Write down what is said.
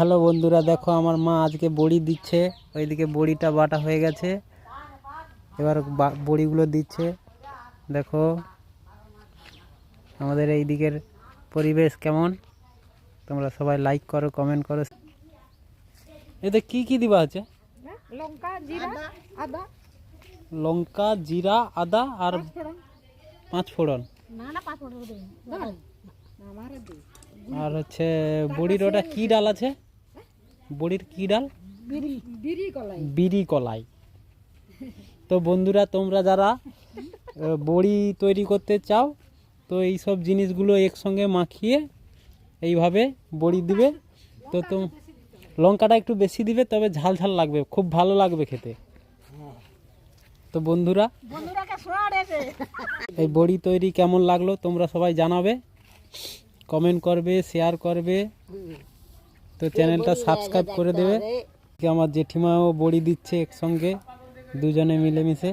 Hello বন্ধুরা দেখো আমার মা আজকে বড়ি দিচ্ছে। ওইদিকে বড়িটা বাটা হয়ে গেছে। এবার বা- বড়িগুলো দিচ্ছে। দেখো আমাদের এই দিকের পরিবেশ কেমন? তোমরা সবাই লাইক করো কমেন্ট করো। এতে কি কি দিবা আছে? লঙ্কা জিরা আদা। লঙ্কা জিরা আদা আর পাঁচ ফোড়ন না না পাঁচ ফোড়ন আর হচ্ছে বড়ির ওটা কি ডাল আছে? বড়ির কি ডাল? বিড়ি বিড়ি কলাই। তো বন্ধুরা তোমরা যারা বড়ি তৈরি করতে চাও তো এই সব জিনিসগুলো একসঙ্গে মাখিয়ে এইভাবে বড়ি দিবে। তো তো লঙ্কাটা একটু বেশি দিবে তবে ঝাল ঝাল লাগবে খুব ভালো লাগবে খেতে। তো বন্ধুরা এই বড়ি তৈরি কেমন লাগল তোমরা সবাই জানাবে। কমেন্ট করবে শেয়ার করবে। তো চ্যানেলটা সাবস্ক্রাইব করে দেবে। আমার জেঠিমাও বড়ি দিচ্ছে একসঙ্গে দুজনে মিলেমিশে।